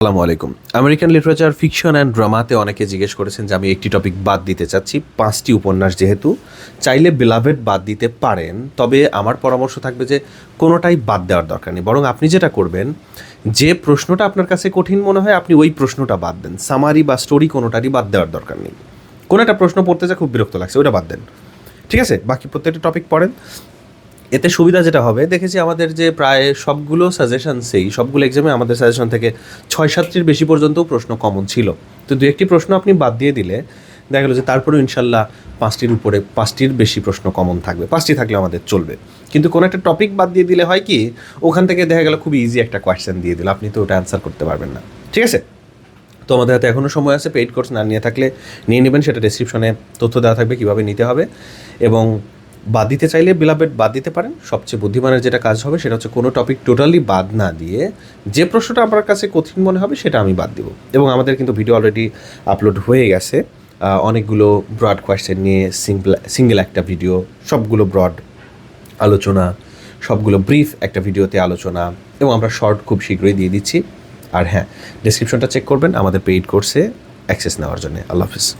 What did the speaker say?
আসসালামু আলাইকুম। American literature fiction and ড্রামাতে অনেকে জিজ্ঞেস করেছেন যে আমি একটি টপিক বাদ দিতে চাচ্ছি, পাঁচটি উপন্যাস যেহেতু। চাইলে বেলাভেট বাদ দিতে পারেন, তবে আমার পরামর্শ থাকবে যে কোনোটাই বাদ দেওয়ার দরকার নেই। বরং আপনি যেটা করবেন, যে প্রশ্নটা আপনার কাছে কঠিন মনে হয়, আপনি ওই প্রশ্নটা বাদ দেন। সামারি বা স্টোরি কোনোটারই বাদ দেওয়ার দরকার নেই। কোনো একটা প্রশ্ন পড়তে যা খুব বিরক্ত লাগছে ওটা বাদ দেন। ঠিক আছে? বাকি প্রত্যেকটা টপিক পড়েন। এতে সুবিধা যেটা হবে, দেখেছি আমাদের যে প্রায় সবগুলো সাজেশন সেই সবগুলো এক্সামে আমাদের সাজেশন থেকে ছয় সাতটির বেশি পর্যন্ত প্রশ্ন কমন ছিল। তো দু একটি প্রশ্ন আপনি বাদ দিয়ে দিলে দেখা গেলো যে তারপরেও ইনশাল্লাহ পাঁচটির উপরে পাঁচটির বেশি প্রশ্ন কমন থাকবে, পাঁচটি থাকলে আমাদের চলবে। কিন্তু কোনো একটা টপিক বাদ দিয়ে দিলে হয় কি, ওখান থেকে দেখা গেলো খুব ইজি একটা কোয়েশ্চেন দিয়ে দিল, আপনি তো ওটা অ্যান্সার করতে পারবেন না। ঠিক আছে? তো আমাদের হাতে এখনও সময় আছে পেইড কোর্স না নিয়ে থাকলে নিয়ে নেবেন, সেটা ডিসক্রিপশনে তথ্য দেওয়া থাকবে কীভাবে নিতে হবে। এবং বাদ দিতে চাইলে বিলাবেট বাদ দিতে পারেন। সবচেয়ে বুদ্ধিমানের যেটা কাজ হবে সেটা হচ্ছে কোনো টপিক টোটালি বাদ না দিয়ে যে প্রশ্নটা আমার কাছে কঠিন মনে হবে সেটা আমি বাদ দিব। এবং আমাদের কিন্তু ভিডিও অলরেডি আপলোড হয়ে গেছে। অনেকগুলো ব্রড কোয়েশ্চেন নিয়ে সিঙ্গল সিঙ্গেল একটা ভিডিও সবগুলো ব্রড আলোচনা, সবগুলো ব্রিফ একটা ভিডিওতে আলোচনা, এবং আমরা শর্ট খুব শীঘ্রই দিয়ে দিচ্ছি। আর হ্যাঁ ডিসক্রিপশনটা চেক করবেন, আমাদের পেইড কোর্সে অ্যাক্সেস নেওয়ার জন্য। আল্লাহ হাফিজ।